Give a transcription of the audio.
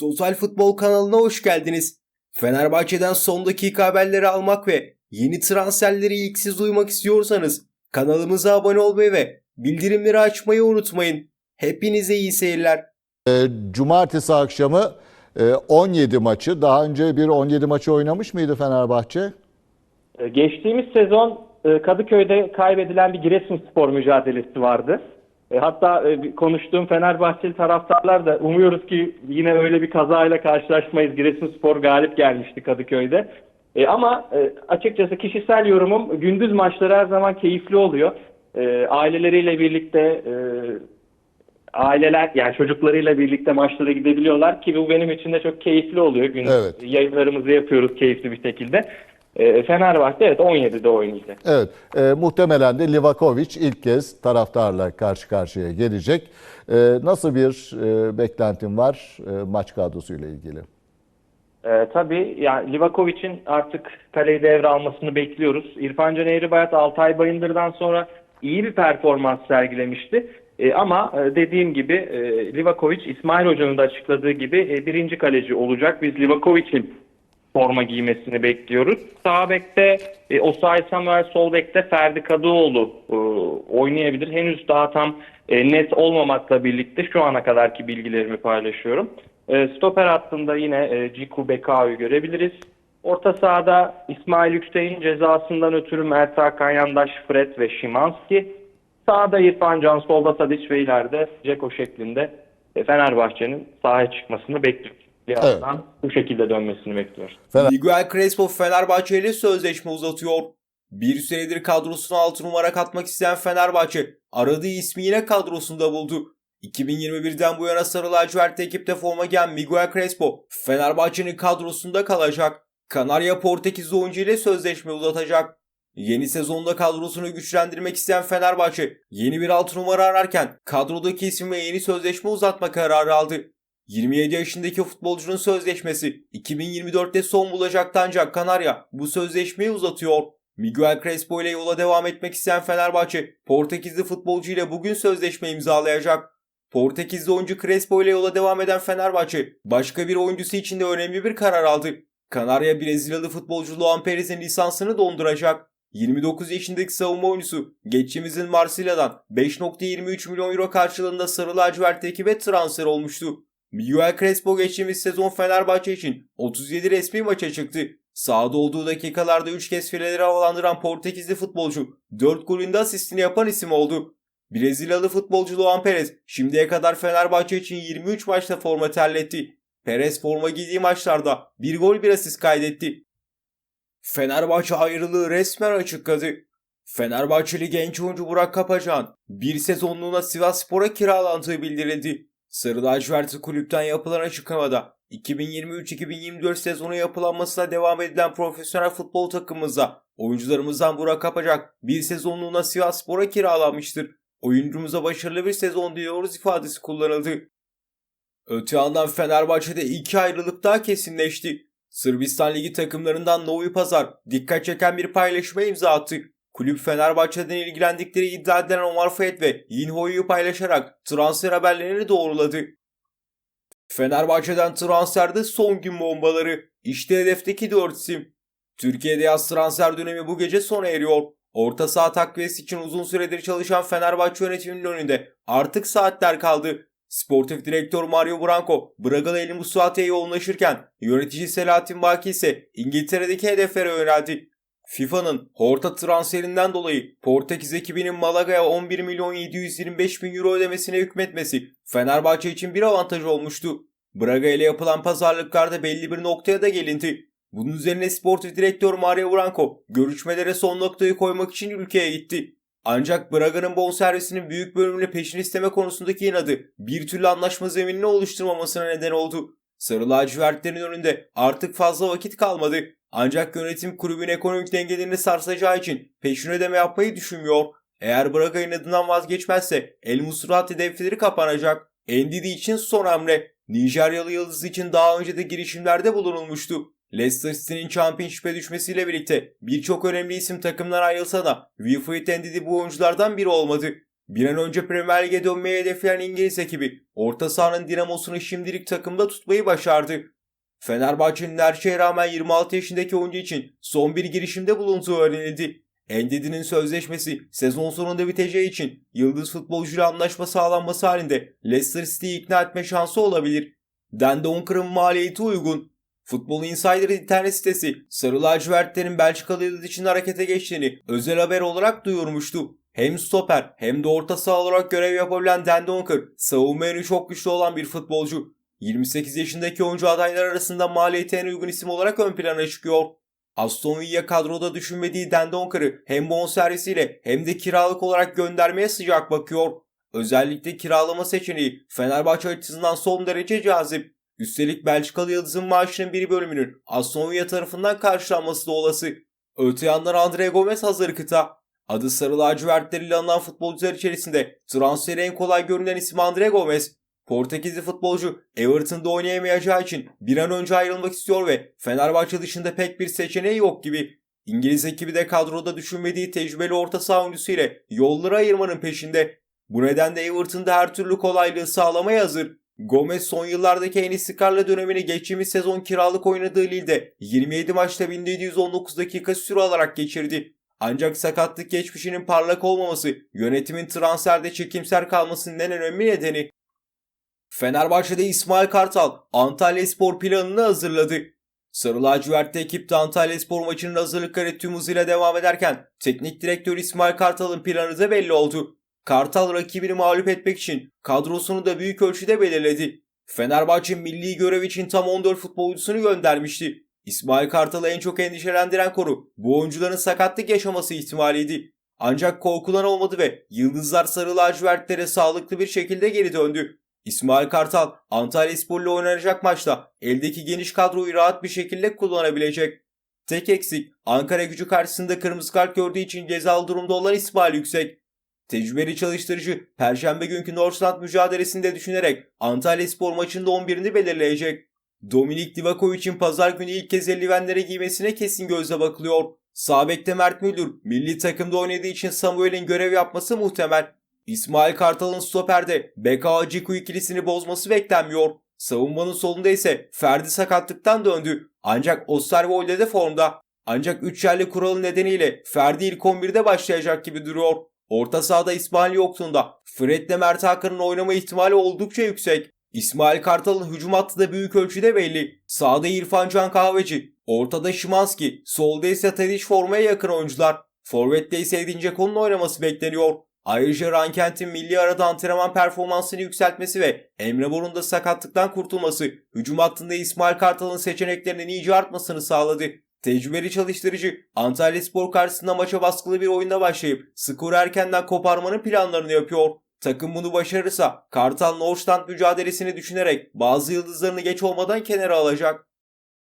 Total Futbol kanalına hoş geldiniz. Fenerbahçe'den son dakika haberleri almak ve yeni transferleri ilk siz duymak istiyorsanız kanalımıza abone olmayı ve bildirimleri açmayı unutmayın. Hepinize iyi seyirler. Cumartesi akşamı e, 17 maçı. Daha önce bir 17 maçı oynamış mıydı Fenerbahçe? Ee, Geçtiğimiz sezon e, Kadıköy'de kaybedilen bir Giresunspor mücadelesi vardı. E, Hatta e, konuştuğum Fenerbahçeli taraftarlar da umuyoruz ki yine öyle bir kazayla karşılaşmayız. Giresunspor galip gelmişti Kadıköy'de. E, Ama e, açıkçası kişisel yorumum gündüz maçları her zaman keyifli oluyor. E, Aileleriyle birlikte e, aileler yani çocuklarıyla birlikte maçlara gidebiliyorlar ki bu benim için de çok keyifli oluyor. Gün Evet. yayınlarımızı yapıyoruz keyifli bir şekilde. E, Fenerbahçe evet 17'de oynayacak. Evet. e, muhtemelen de Livakovic ilk kez taraftarla karşı karşıya gelecek. E, nasıl bir e, beklentin var e, maç kadrosuyla ilgili? E, tabii yani Livakovic'in artık kaleyi devralmasını bekliyoruz. İrfan Can Eğribayat Altay Bayındır'dan sonra iyi bir performans sergilemişti. E, ama e, dediğim gibi e, Livakovic İsmail Hoca'nın da açıkladığı gibi e, birinci kaleci olacak. Biz Livakovic'in forma giymesini bekliyoruz. Sağ bekte e, Osay Samuel, sol bekte Ferdi Kadıoğlu e, oynayabilir. Henüz daha tam e, net olmamakla birlikte şu ana kadarki bilgilerimi paylaşıyorum. E, stoper hattında yine e, Ciku Bekao'yu görebiliriz. Orta sahada İsmail Yüksek'in cezasından ötürü Mert Hakan Yandaş, Fred ve Şimanski. Sağda İrfan Can, solda Tadiç ve ileride Ceko şeklinde e, Fenerbahçe'nin sahaya çıkmasını bekliyoruz. Birazdan bu şekilde dönmesini bekliyoruz. Miguel Crespo Fenerbahçe ile sözleşme uzatıyor. Bir süredir kadrosuna 6 numara katmak isteyen Fenerbahçe aradığı ismi yine kadrosunda buldu. 2021'den bu yana Sarı Lacivert ekipte forma giyen Miguel Crespo Fenerbahçe'nin kadrosunda kalacak. Kanarya Portekizli oyuncu ile sözleşme uzatacak. Yeni sezonda kadrosunu güçlendirmek isteyen Fenerbahçe yeni bir 6 numara ararken kadrodaki isim ve yeni sözleşme uzatma kararı aldı. 27 yaşındaki futbolcunun sözleşmesi 2024'te son bulacaktı ancak Kanarya bu sözleşmeyi uzatıyor. Miguel Crespo ile yola devam etmek isteyen Fenerbahçe, Portekizli futbolcu ile bugün sözleşme imzalayacak. Portekizli oyuncu Crespo ile yola devam eden Fenerbahçe, başka bir oyuncusu için de önemli bir karar aldı. Kanarya Brezilyalı futbolcu Luan Perez'in lisansını donduracak. 29 yaşındaki savunma oyuncusu geçtiğimizin Marsilya'dan 5.23 milyon euro karşılığında Sarı Lacivert ekibe transfer olmuştu. Miguel Crespo geçtiğimiz sezon Fenerbahçe için 37 resmi maça çıktı. Sahada olduğu dakikalarda 3 kez fileleri havalandıran Portekizli futbolcu 4 golünde asistini yapan isim oldu. Brezilyalı futbolcu Luan Perez şimdiye kadar Fenerbahçe için 23 maçta forma terletti. Perez forma giydiği maçlarda bir gol bir asist kaydetti. Fenerbahçe ayrılığı resmen açıkladı. Fenerbahçeli genç oyuncu Burak Kapacan bir sezonluğuna Sivas Spor'a kiralandığı bildirildi. Sarı lacivertli kulüpten yapılan açıklamada 2023-2024 sezonu yapılanmasına devam edilen profesyonel futbol takımımıza oyuncularımızdan Burak Kapacak bir sezonluğuna Sivas Spor'a kiralanmıştır. Oyuncumuza başarılı bir sezon diliyoruz ifadesi kullanıldı. Öte yandan Fenerbahçe'de iki ayrılık daha kesinleşti. Sırbistan Ligi takımlarından Novi Pazar dikkat çeken bir paylaşıma imza attı. Kulüp Fenerbahçe'den ilgilendikleri iddia edilen Omar Fayet ve Yinho'yu paylaşarak transfer haberlerini doğruladı. Fenerbahçe'den transferde son gün bombaları. İşte hedefteki 4 isim. Türkiye'de yaz transfer dönemi bu gece sona eriyor. Orta saha takviyesi için uzun süredir çalışan Fenerbahçe yönetiminin önünde artık saatler kaldı. Sportif direktör Mario Branco, Bragalı El Musuate'ye yoğunlaşırken yönetici Selahattin Baki ise İngiltere'deki hedeflere yöneldi. FIFA'nın Horta transferinden dolayı Portekiz ekibinin Malaga'ya 11 milyon 725 bin euro ödemesine hükmetmesi Fenerbahçe için bir avantaj olmuştu. Braga ile yapılan pazarlıklarda belli bir noktaya da gelindi. Bunun üzerine sportif direktör Mario Branco görüşmelere son noktayı koymak için ülkeye gitti. Ancak Braga'nın bonservisinin büyük bölümünü peşin isteme konusundaki inadı bir türlü anlaşma zeminini oluşturmamasına neden oldu. Sarı lacivertlerin önünde artık fazla vakit kalmadı. Ancak yönetim kulübün ekonomik dengelerini sarsacağı için peşin ödeme yapmayı düşünmüyor. Eğer Braga inadından vazgeçmezse El Musrat hedefleri kapanacak. Endidi için son hamle. Nijeryalı yıldız için daha önce de girişimlerde bulunulmuştu. Leicester City'nin Championship'e düşmesiyle birlikte birçok önemli isim takımdan ayrılsa da Wilfried Ndidi bu oyunculardan biri olmadı. Bir an önce Premier Lig'e dönmeyi hedefleyen İngiliz ekibi orta sahanın dinamosunu şimdilik takımda tutmayı başardı. Fenerbahçe'nin her şeye rağmen 26 yaşındaki oyuncu için son bir girişimde bulunduğu öğrenildi. Endedi'nin sözleşmesi sezon sonunda biteceği için yıldız futbolcuyla anlaşma sağlanması halinde Leicester City'yi ikna etme şansı olabilir. Donker'ın maliyeti uygun. Futbol Insider internet sitesi Sarı lacivertlerin Belçikalı yıldız için harekete geçtiğini özel haber olarak duyurmuştu. Hem stoper hem de orta saha olarak görev yapabilen Dan Donker savunma yönü çok güçlü olan bir futbolcu. 28 yaşındaki oyuncu adaylar arasında maliyeti en uygun isim olarak ön plana çıkıyor. Aston Villa kadroda düşünmediği Dan Donker'ı hem bonservisiyle hem de kiralık olarak göndermeye sıcak bakıyor. Özellikle kiralama seçeneği Fenerbahçe açısından son derece cazip. Üstelik Belçikalı Yıldız'ın maaşının bir bölümünün Aston Villa tarafından karşılanması da olası. Öte yandan Andre Gomez hazır kıta. Adı sarı lacivertleriyle anılan futbolcular içerisinde transferi en kolay görünen isim Andre Gomez. Portekizli futbolcu Everton'da oynayamayacağı için bir an önce ayrılmak istiyor ve Fenerbahçe dışında pek bir seçeneği yok gibi. İngiliz ekibi de kadroda düşünmediği tecrübeli orta saha oyuncusu ile yolları ayırmanın peşinde. Bu nedenle Everton'da her türlü kolaylığı sağlamaya hazır. Gomez son yıllardaki en istikrarlı dönemini geçtiğimiz sezon kiralık oynadığı Lille'de 27 maçta 1719 dakika süre alarak geçirdi. Ancak sakatlık geçmişinin parlak olmaması yönetimin transferde çekimser kalmasının en önemli nedeni. Fenerbahçe'de İsmail Kartal Antalya Spor planını hazırladı. Sarı lacivertli ekip de Antalya Spor maçının hazırlıkları tüm hızıyla devam ederken teknik direktör İsmail Kartal'ın planı da belli oldu. Kartal rakibini mağlup etmek için kadrosunu da büyük ölçüde belirledi. Fenerbahçe milli görev için tam 14 futbolcusunu göndermişti. İsmail Kartal'ı en çok endişelendiren konu bu oyuncuların sakatlık yaşaması ihtimaliydi. Ancak korkulan olmadı ve Yıldızlar Sarı lacivertlere sağlıklı bir şekilde geri döndü. İsmail Kartal Antalya Spor'la oynanacak maçta eldeki geniş kadroyu rahat bir şekilde kullanabilecek. Tek eksik Ankara gücü karşısında kırmızı kart gördüğü için cezalı durumda olan İsmail Yüksek. Tecrübeli çalıştırıcı Perşembe günkü Northland mücadelesinde düşünerek Antalya Spor maçında 11'ini belirleyecek. Dominik Divakovic'in pazar günü ilk kez eldivenlere giymesine kesin gözle bakılıyor. Sağ bekte Mert Müldür milli takımda oynadığı için Samuel'in görev yapması muhtemel. İsmail Kartal'ın stoperde Beka Aciku ikilisini bozması beklenmiyor. Savunmanın solunda ise Ferdi sakatlıktan döndü. Ancak Osterwolde de formda. Ancak 3 yerli kuralı nedeniyle Ferdi ilk 11'de başlayacak gibi duruyor. Orta sahada İsmail yoktuğunda Fred'le Mert Hakan'ın oynama ihtimali oldukça yüksek. İsmail Kartal'ın hücum hattı da büyük ölçüde belli. Sağda İrfan Can Kahveci, ortada Şimanski, solda ise Tadic formaya yakın oyuncular. Forvet'te ise Edin Dzeko'nun oynaması bekleniyor. Ayrıca Rankent'in milli arada antrenman performansını yükseltmesi ve Emre Mor'un da sakatlıktan kurtulması hücum hattında İsmail Kartal'ın seçeneklerinin iyice artmasını sağladı. Tecrübeli çalıştırıcı Antalya Spor karşısında maça baskılı bir oyunda başlayıp skoru erkenden koparmanın planlarını yapıyor. Takım bunu başarırsa Kartal Northland mücadelesini düşünerek bazı yıldızlarını geç olmadan kenara alacak.